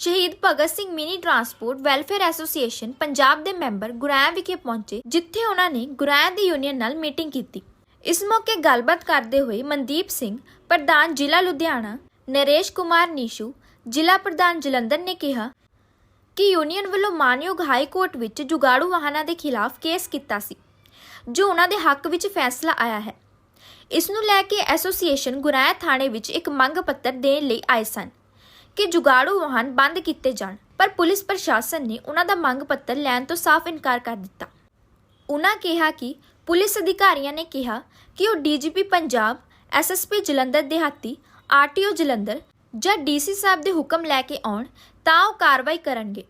Shaheed Bhagat Singh mini transport welfare association Punjab ਦੇ member ਗੁਰਾਇਆ ਵਿਖੇ ਪਹੁੰਚੇ, ਜਿੱਥੇ ਉਹਨਾਂ ਨੇ ਗੁਰਾਇਆ ਦੀ ਯੂਨੀਅਨ ਨਾਲ ਮੀਟਿੰਗ ਕੀਤੀ। ਇਸ ਮੌਕੇ ਗੱਲਬਾਤ ਕਰਦੇ ਹੋਏ ਮਨਦੀਪ ਸਿੰਘ, ਪ੍ਰਧਾਨ ਜ਼ਿਲ੍ਹਾ ਲੁਧਿਆਣਾ, ਨਰੇਸ਼ ਕੁਮਾਰ ਨੀਸ਼ੂ, ਜ਼ਿਲ੍ਹਾ ਪ੍ਰਧਾਨ ਜਲੰਧਰ ਨੇ ਕਿਹਾ ਕਿ ਯੂਨੀਅਨ ਵੱਲੋਂ ਮਾਨਯੋਗ ਹਾਈ ਕੋਰਟ ਵਿੱਚ ਜੁਗਾੜੂ ਵਾਹਨਾਂ ਦੇ ਖਿਲਾਫ ਕੇਸ ਕੀਤਾ ਸੀ, ਜੋ ਉਹਨਾਂ ਦੇ ਹੱਕ ਵਿੱਚ ਫੈਸਲਾ ਆਇਆ ਹੈ। ਇਸ ਨੂੰ ਲੈ ਕੇ ਐਸੋਸੀਏਸ਼ਨ ਗੁਰਾਇਆ ਥਾਣੇ ਵਿੱਚ ਇੱਕ ਮੰਗ ਪੱਤਰ ਦੇਣ ਲਈ ਆਏ ਸਨ। ਕਿ ਜੁਗਾੜੂ ਵਾਹਨ ਬੰਦ ਕੀਤੇ ਜਾਣ, ਪਰ ਪੁਲਿਸ ਪ੍ਰਸ਼ਾਸਨ ਨੇ ਉਹਨਾਂ ਦਾ ਮੰਗ ਪੱਤਰ ਲੈਣ ਤੋਂ ਸਾਫ਼ ਇਨਕਾਰ ਕਰ ਦਿੱਤਾ। ਉਹਨਾਂ ਕਿਹਾ ਕਿ ਪੁਲਿਸ ਅਧਿਕਾਰੀਆਂ ਨੇ ਕਿਹਾ ਕਿ ਉਹ ਡੀਜੀਪੀ ਪੰਜਾਬ, ਐਸਐਸਪੀ ਜਲੰਧਰ ਦਿਹਾਤੀ, ਆਰਟੀਓ ਜਲੰਧਰ ਜਾਂ ਡੀਸੀ ਸਾਹਿਬ ਦੇ ਹੁਕਮ ਲੈ ਕੇ ਆਉਣ ਤਾਂ ਉਹ ਕਾਰਵਾਈ ਕਰਨਗੇ।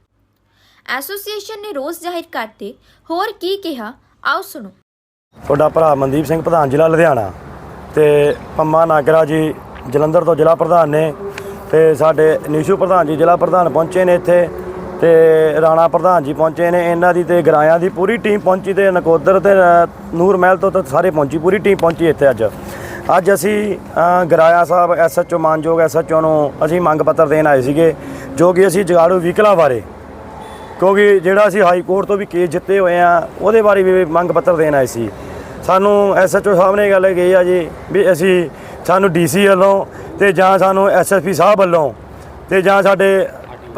ਐਸੋਸੀਏਸ਼ਨ ਨੇ ਰੋਸ ਜ਼ਾਹਿਰ ਕਰਦੇ ਹੋਰ ਕੀ ਕਿਹਾ, ਆਓ ਸੁਣੋ। ਤੁਹਾਡਾ ਭਰਾ ਮਨਦੀਪ ਸਿੰਘ ਪ੍ਰਧਾਨ ਜ਼ਿਲ੍ਹਾ ਲੁਧਿਆਣਾ ਤੇ ਪੰਮਾ ਨਾਗਰਾ ਜੀ ਜਲੰਧਰ ਤੋਂ ਜ਼ਿਲ੍ਹਾ ਪ੍ਰਧਾਨ ਨੇ ਤੇ ਸਾਡੇ ਨਿਸ਼ੂ ਪ੍ਰਧਾਨ ਜੀ ਜ਼ਿਲ੍ਹਾ ਪ੍ਰਧਾਨ ਪਹੁੰਚੇ ਨੇ ਇੱਥੇ ਤੇ ਰਾਣਾ ਪ੍ਰਧਾਨ ਜੀ ਪਹੁੰਚੇ ਨੇ। ਇਹਨਾਂ ਦੀ ਤੇ ਗਰਾਇਆਂ ਦੀ ਪੂਰੀ ਟੀਮ ਪਹੁੰਚੀ ਤੇ ਨਕੋਦਰ ਤੇ ਅ, ਨੂਰ ਮਹਿਲ ਤੋਂ ਤਾਂ ਸਾਰੇ ਪਹੁੰਚੀ ਪੂਰੀ ਟੀਮ ਪਹੁੰਚੀ ਇੱਥੇ ਅੱਜ। ਅੱਜ ਅਸੀਂ ਗਰਾਇਆ ਸਾਹਿਬ ਐਸਐਚਓ ਮਾਨਯੋਗ ਐਸਐਚਓ ਨੂੰ ਅਸੀਂ ਮੰਗ ਪੱਤਰ ਦੇਣ ਆਏ ਸੀਗੇ ਜੋ ਕਿ ਅਸੀਂ ਜਗਾੜੂ ਵਹੀਕਲਾਂ ਬਾਰੇ। ਕਿਉਂਕਿ ਜਿਹੜਾ ਅਸੀਂ ਹਾਈ ਕੋਰਟ ਤੋਂ ਵੀ ਕੇਸ ਜਿੱਤੇ ਹੋਏ ਆ ਉਹਦੇ ਬਾਰੇ ਵੀ ਮੰਗ ਪੱਤਰ ਦੇਣ ਆਏ ਸੀ। ਸਾਨੂੰ ਐਸਐਚਓ ਸਾਹਿਬ ਨੇ ਇਹ ਗੱਲ ਕਹੀ ਆ ਜੀ ਵੀ ਅਸੀਂ ਸਾਨੂੰ ਡੀਸੀ ਵੱਲੋਂ ਤੇ ਜਾਂ ਸਾਨੂੰ ਐਸਐਸਪੀ ਸਾਹਿਬ ਵੱਲੋਂ ਤੇ ਜਾਂ ਸਾਡੇ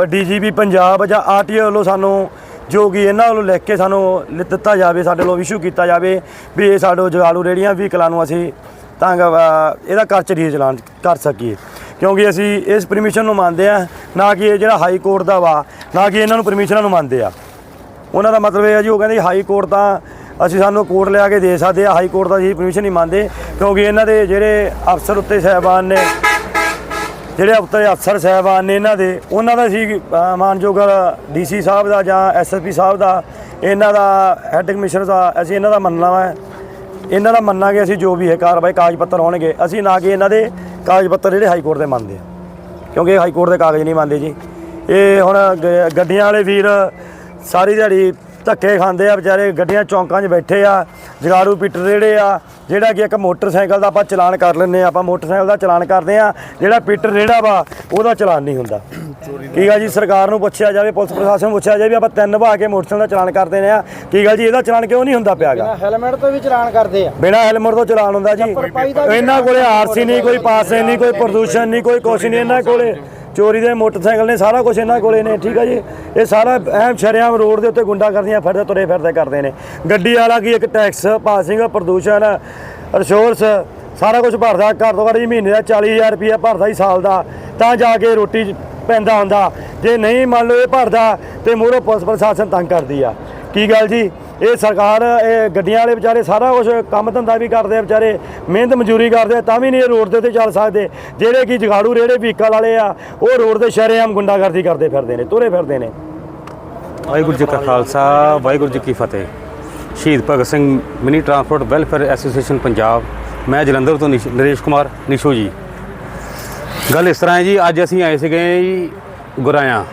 ਡੀਜੀਪੀ ਪੰਜਾਬ ਜਾਂ ਆਰਟੀਓ ਵੱਲੋਂ ਸਾਨੂੰ ਜੋ ਕਿ ਇਹਨਾਂ ਵੱਲੋਂ ਲਿਖ ਕੇ ਸਾਨੂੰ ਲਿ- ਦਿੱਤਾ ਜਾਵੇ, ਸਾਡੇ ਵੱਲੋਂ ਇਸ਼ੂ ਕੀਤਾ ਜਾਵੇ ਵੀ ਇਹ ਸਾਡੇ ਜਗਾਲੂ ਰੇੜੀਆਂ ਵਹੀਕਲਾਂ ਨੂੰ ਅਸੀਂ ਤਾਂ ਇਹਦਾ ਕਰ ਚਰੀਏ ਚਲਾਨ ਕਰ ਸਕੀਏ। ਕਿਉਂਕਿ ਅਸੀਂ ਇਸ ਪਰਮਿਸ਼ਨ ਨੂੰ ਮੰਨਦੇ ਆ ਨਾ ਕਿ ਇਹ ਜਿਹੜਾ ਹਾਈ ਕੋਰਟ ਦਾ ਵਾ, ਨਾ ਕਿ ਇਹਨਾਂ ਨੂੰ ਪਰਮਿਸ਼ਨਾਂ ਨੂੰ ਮੰਨਦੇ ਆ। ਉਹਨਾਂ ਦਾ ਮਤਲਬ ਇਹ ਹੈ ਜੀ, ਉਹ ਕਹਿੰਦੇ ਹਾਈ ਕੋਰਟ ਤਾਂ ਅਸੀਂ ਸਾਨੂੰ ਕੋਰਟ ਲਿਆ ਕੇ ਦੇ ਸਕਦੇ ਆ ਹਾਈ ਕੋਰਟ ਦਾ ਅਸੀਂ ਪਰਮਿਸ਼ਨ ਨਹੀਂ ਮੰਨਦੇ ਕਿਉਂਕਿ ਇਹਨਾਂ ਦੇ ਜਿਹੜੇ ਅਫਸਰ ਉੱਤੇ ਸਹਿਬਾਨ ਨੇ ਜਿਹੜੇ ਉੱਤੇ ਅਫਸਰ ਸਹਿਬਾਨ ਨੇ ਇਹਨਾਂ ਦੇ ਉਹਨਾਂ ਦਾ ਸੀ ਅ, ਮਾਨਯੋਗ ਡੀਸੀ ਸਾਹਿਬ ਦਾ ਜਾਂ ਐਸਐਸਪੀ ਸਾਹਿਬ ਦਾ ਇਹਨਾਂ ਦਾ ਹੈੱਡ ਕਮਿਸ਼ਨਰ ਦਾ ਅਸੀਂ ਇਹਨਾਂ ਦਾ ਮੰਨਣਾ ਵਾ। ਇਹਨਾਂ ਦਾ ਮੰਨਾਂਗੇ ਅਸੀਂ ਜੋ ਵੀ ਹੈ ਕਾਰਵਾਈ ਕਾਗਜ਼ ਪੱਤਰ ਹੋਣਗੇ ਅਸੀਂ ਨਾ ਕਿ ਇਹਨਾਂ ਦੇ ਕਾਗਜ਼ ਪੱਤਰ ਜਿਹੜੇ ਹਾਈ ਕੋਰਟ ਦੇ ਮੰਨਦੇ ਆ। ਕਿਉਂਕਿ ਹਾਈ ਕੋਰਟ ਦੇ ਕਾਗਜ਼ ਨਹੀਂ ਮੰਨਦੇ ਜੀ। ਇਹ ਹੁਣ ਗ- ਗੱਡੀਆਂ ਵਾਲੇ ਵੀਰ ਸਾਰੀ ਦਿਹਾੜੀ ਧੱਕੇ ਖਾਂਦੇ ਆ ਵਿਚਾਰੇ ਗੱਡੀਆਂ ਚੌਂਕਾਂ 'ਚ ਬੈਠੇ ਆ ਜਗਾੜੂ ਪੀਟਰ ਜਿਹੜੇ ਆ ਜਿਹੜਾ ਕਿ ਇੱਕ ਮੋਟਰਸਾਈਕਲ ਦਾ ਆਪਾਂ ਚਲਾਨ ਕਰ ਲੈਂਦੇ ਆ ਆਪਾਂ ਮੋਟਰਸਾਈਕਲ ਦਾ ਚਲਾਨ ਕਰਦੇ ਆ ਜਿਹੜਾ ਪੀਟਰ ਰੇੜਾ ਵਾ ਉਹਦਾ ਚਲਾਨ ਨਹੀਂ ਹੁੰਦਾ। ਕੀ ਗੱਲ ਜੀ ਸਰਕਾਰ ਨੂੰ ਪੁੱਛਿਆ ਜਾਵੇ ਪੁਲਿਸ ਪ੍ਰਸ਼ਾਸਨ ਨੂੰ ਪੁੱਛਿਆ ਜਾਵੇ ਵੀ ਆਪਾਂ ਤਿੰਨ ਵਹਾ ਕੇ ਮੋਟਰਸਾਈਕਲ ਦਾ ਚਲਾਨ ਕਰਦੇ ਨੇ ਆ। ਕੀ ਗੱਲ ਜੀ ਇਹਦਾ ਚਲਾਨ ਕਿਉਂ ਨਹੀਂ ਹੁੰਦਾ ਪਿਆਗਾ? ਹੈਲਮਟ ਤੋਂ ਵੀ ਚਲਾਨ ਕਰਦੇ ਆ। ਬਿਨਾ ਹੈਲਮਟ ਤੋਂ ਚਲਾਨ ਹੁੰਦਾ ਜੀ। ਇਹਨਾਂ ਕੋਲੇ ਆਰਸੀ ਨਹੀਂ ਕੋਈ ਪਾਸੇ ਨਹੀਂ ਕੋਈ ਪ੍ਰਦੂਸ਼ਣ ਨਹੀਂ ਕੋਈ ਕੁਛ ਨਹੀਂ ਇਹਨਾਂ ਕੋਲੇ। ਚੋਰੀ ਦੇ ਮੋਟਰਸਾਈਕਲ ਨੇ, ਸਾਰਾ ਕੁਝ ਇਹਨਾਂ ਕੋਲੇ ਨੇ, ਠੀਕ ਆ ਜੀ? ਇਹ ਸਾਰਾ ਐਮ ਸ਼ਰਿਆਮ ਰੋਡ ਦੇ ਉੱਤੇ ਗੁੰਡਾ ਕਰਦੀਆਂ ਫਿਰਦੇ, ਤੁਰੇ ਫਿਰਦੇ ਕਰਦੇ ਨੇ। ਗੱਡੀ ਵਾਲਾ ਕੀ ਇੱਕ ਟੈਕਸ ਪਾਸਿੰਗ ਪ੍ਰਦੂਸ਼ਣ ਰਿਸ਼ੋਰਸ ਸਾਰਾ ਕੁਝ ਭਰਦਾ, ਘੱਟ ਤੋਂ ਘੱਟ ਜੀ ਮਹੀਨੇ ਦਾ 40000 ਰੁਪਇਆ ਭਰਦਾ ਹੀ ਸਾਲ ਦਾ। ਤਾਂ ਜਾ ਕੇ ਰੋਟੀ ਪੈਂਦਾ ਹੁੰਦਾ। ਜੇ ਨਹੀਂ ਮੰਨ ਲਓ ਇਹ ਭਰਦਾ, ਤੇ ਮੂਹਰੋਂ ਪੁਲਿਸ ਪ੍ਰਸ਼ਾਸਨ ਤੰਗ ਕਰਦੀ ਆ। ਕੀ ਗੱਲ ਜੀ? ਇਹ ਸਰਕਾਰ, ਇਹ ਗੱਡੀਆਂ ਵਾਲੇ ਵਿਚਾਰੇ ਸਾਰਾ ਕੁਝ ਕੰਮ ਧੰਦਾ ਵੀ ਕਰਦੇ ਆ ਵਿਚਾਰੇ, ਮਿਹਨਤ ਮਜ਼ਦੂਰੀ ਕਰਦੇ ਆ, ਤਾਂ ਵੀ ਨਹੀਂ ਇਹ ਰੋਡ ਦੇ ਉੱਤੇ ਚੱਲ ਸਕਦੇ। ਜਿਹੜੇ ਕਿ ਜਗਾੜੂ ਰੇੜੇ, ਵਹੀਕਲ ਵਾਲੇ ਆ, ਉਹ ਰੋਡ ਦੇ ਸ਼ਰੇਆਮ ਗੁੰਡਾਗਰਦੀ ਕਰਦੇ ਫਿਰਦੇ ਨੇ, ਤੁਰੇ ਫਿਰਦੇ ਨੇ। ਵਾਹਿਗੁਰੂ ਜੀ ਕਾ ਖਾਲਸਾ, ਵਾਹਿਗੁਰੂ ਜੀ ਕੀ ਫਤਿਹ। Shaheed Bhagat Singh mini transport welfare association Punjab. ਮੈਂ ਜਲੰਧਰ ਤੋਂ ਨਿਸ਼- ਨਰੇਸ਼ ਕੁਮਾਰ, ਨਿਸ਼ੂ ਜੀ। ਗੱਲ ਇਸ ਤਰ੍ਹਾਂ ਹੈ ਜੀ, ਅੱਜ ਅਸੀਂ ਆਏ ਸੀਗੇ ਜੀ ਗੁਰਾਇਆ।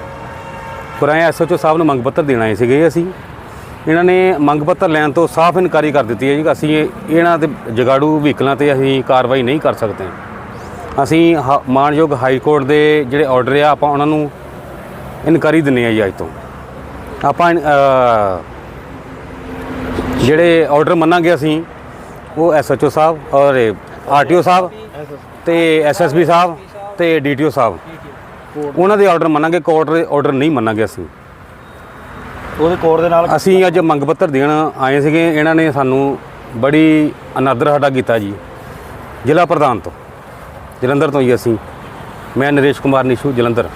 ਗੁਰਾਇਆ ਐਸਓਚਓ ਸਾਹਿਬ ਨੂੰ ਮੰਗ ਪੱਤਰ ਦੇਣ ਆਏ ਸੀਗੇ ਅਸੀਂ। ਇਹਨਾਂ ਨੇ ਮੰਗ ਪੱਤਰ ਲੈਣ ਤੋਂ ਸਾਫ਼ ਇਨਕਾਰੀ ਕਰ ਦਿੱਤੀ ਹੈ ਜੀ। ਅਸੀਂ ਇਹਨਾਂ ਦੇ ਜਗਾੜੂ ਵਹੀਕਲਾਂ ਤੇ ਅਸੀਂ ਕਾਰਵਾਈ ਨਹੀਂ ਕਰ ਸਕਦੇ। ਅਸੀਂ ਹ- ਮਾਣਯੋਗ ਹਾਈ ਕੋਰਟ ਦੇ ਜਿਹੜੇ ਆਰਡਰ ਆ, ਆਪਾਂ ਉਹਨਾਂ ਨੂੰ ਇਨਕਾਰੀ ਦਿੰਨੇ ਆ ਜੀ ਅੱਜ ਤੋਂ। ਆਪਾਂ ਜਿਹੜੇ ਆਰਡਰ ਮੰਨਾਂਗੇ ਅਸੀਂ, ਉਹ ਐਸਐਚਓ ਸਾਹਿਬ ਔਰ ਆਰਟੀਓ ਸਾਹਿਬ ਤੇ ਐਸਐਸਬੀ ਸਾਹਿਬ ਤੇ ਡੀਟੀਓ ਸਾਹਿਬ। ਉਹਨਾਂ ਦੇ ਆਰਡਰ ਮੰਨਾਂਗੇ, ਕੋਰਟ ਦੇ ਆਰਡਰ ਨਹੀਂ ਮੰਨਾਂਗੇ ਅਸੀਂ। ਉਹਦੇ ਕੋਰ ਦੇ ਨਾਲ ਅਸੀਂ ਅੱਜ ਮੰਗ ਪੱਤਰ ਦੇਣ ਆਏ ਸੀਗੇ। ਇਹਨਾਂ ਨੇ ਸਾਨੂੰ ਬੜੀ ਅਨਾਦਰ ਸਾਡਾ ਕੀਤਾ ਜੀ। ਜ਼ਿਲ੍ਹਾ ਪ੍ਰਧਾਨ ਤੋਂ, ਜਲੰਧਰ ਤੋਂ ਹੀ ਅਸੀਂ। ਮੈਂ ਨਰੇਸ਼ ਕੁਮਾਰ ਨਿਸ਼ੂ, ਜਲੰਧਰ।